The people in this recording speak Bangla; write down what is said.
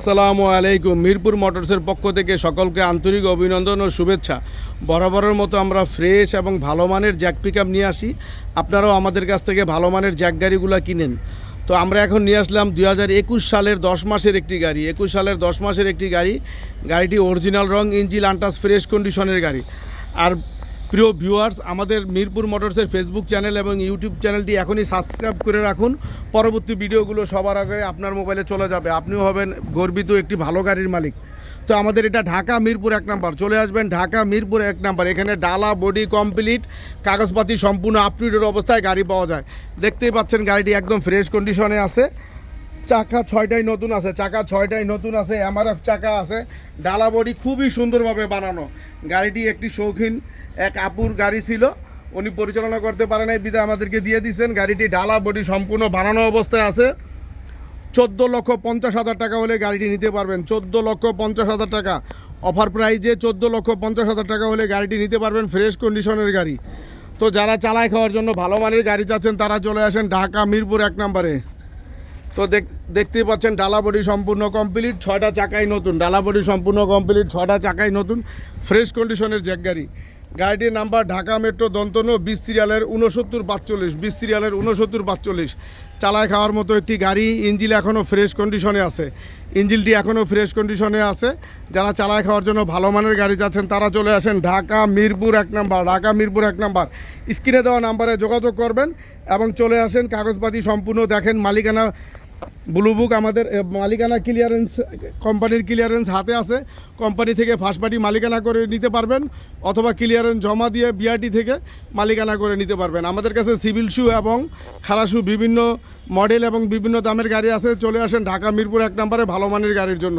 আসসালামু আলাইকুম। মিরপুর মোটরসের পক্ষ থেকে সকলকে আন্তরিক অভিনন্দন ও শুভেচ্ছা। বরাবরের মতো আমরা ফ্রেশ এবং ভালো মানের জ্যাক পিক নিয়ে আসি। আপনারাও আমাদের কাছ থেকে ভালো মানের জ্যাক গাড়িগুলো কিনেন। তো আমরা এখন নিয়ে আসলাম দুই হাজার একুশ সালের দশ মাসের একটি গাড়ি। একুশ সালের দশ মাসের একটি গাড়ি। গাড়িটি অরিজিনাল রং ইঞ্জিল আন্টাস ফ্রেশ কন্ডিশনের গাড়ি। আর প্রিয় ভিউয়ার্স আমাদের মিরপুর মোটরসের ফেসবুক চ্যানেল এবং ইউটিউব চ্যানেলটি এখনই সাবস্ক্রাইব করে রাখুন। পরবর্তী ভিডিওগুলো সবার আগে আপনার মোবাইলে চলে যাবে। আপনিও হবেন গর্বিত একটি ভালো গাড়ির মালিক। তো আমাদের এটা ঢাকা মিরপুর এক নাম্বার। চলে আসবেন ঢাকা মিরপুর এক নাম্বার। এখানে ডালা বডি কমপ্লিট কাগজপাতি সম্পূর্ণ আপ টু ডেট অবস্থায় গাড়ি পাওয়া যায়। দেখতেই পাচ্ছেন গাড়িটি একদম ফ্রেশ কন্ডিশনে আছে। চাকা ছয়টাই নতুন আছে। চাকা ছয়টাই নতুন আছে। এমআরএফ চাকা আছে। ডালা বডি খুবই সুন্দরভাবে বানানো। গাড়িটি একটি শৌখিন এক আপুর গাড়ি ছিল, উনি পরিচালনা করতে পারে নাই বিদা আমাদেরকে দিয়ে দিয়েছেন। গাড়িটি ডালা বডি সম্পূর্ণ বানানো অবস্থায় আছে। চোদ্দ লক্ষ পঞ্চাশ হাজার টাকা হলে গাড়িটি নিতে পারবেন। চোদ্দ লক্ষ পঞ্চাশ হাজার টাকা। অফার প্রাইজে চোদ্দ লক্ষ পঞ্চাশ হাজার টাকা হলে গাড়িটি নিতে পারবেন ফ্রেশ কন্ডিশনের গাড়ি। তো যারা চালায় খাওয়ার জন্য ভালো মানের গাড়ি চাচ্ছেন, তারা চলে আসেন ঢাকা মিরপুর এক নম্বরে। তো দেখ, দেখতেই পাচ্ছেন ডালা বডি সম্পূর্ণ কমপ্লিট, ছয়টা চাকাই নতুন। ডালা বডি সম্পূর্ণ কমপ্লিট, ছয়টা চাকাই নতুন, ফ্রেশ কন্ডিশনের জ্যাক গাড়ি। গাড়িটির নাম্বার ঢাকা মেট্রো দন্তনো, বিশ সিরিয়ালের উনসত্তর পাঁচচল্লিশ। বিশ সিরিয়ালের উনসত্তর পাঁচচল্লিশ। চালায় খাওয়ার মতো একটি গাড়ি, ইঞ্জিল এখনও ফ্রেশ কন্ডিশনে আছে। ইঞ্জিলটি এখনও ফ্রেশ কন্ডিশনে আছে। যারা চালায় খাওয়ার জন্য ভালো মানের গাড়ি যাচ্ছেন, তারা চলে আসেন ঢাকা মিরপুর এক নাম্বার। ঢাকা মিরপুর এক নাম্বার। স্ক্রিনে দেওয়া নাম্বারে যোগাযোগ করবেন এবং চলে আসেন, কাগজপাতি সম্পূর্ণ দেখেন, মালিকানা ব্লু বুক আমাদের মালিকানা ক্লিয়ারেন্স কোম্পানির ক্লিয়ারেন্স হাতে আছে। কোম্পানি থেকে ফার্স্ট পার্টি মালিকানা করে নিতে পারবেন, অথবা ক্লিয়ারেন্স জমা দিয়ে বিআরটি থেকে মালিকানা করে নিতে পারবেন। আমাদের কাছে সিভিল শু এবং খারাশু বিভিন্ন মডেল এবং বিভিন্ন দামের গাড়ি আছে। চলে আসেন ঢাকা মিরপুর এক নম্বরে ভালো মানের গাড়ির জন্য।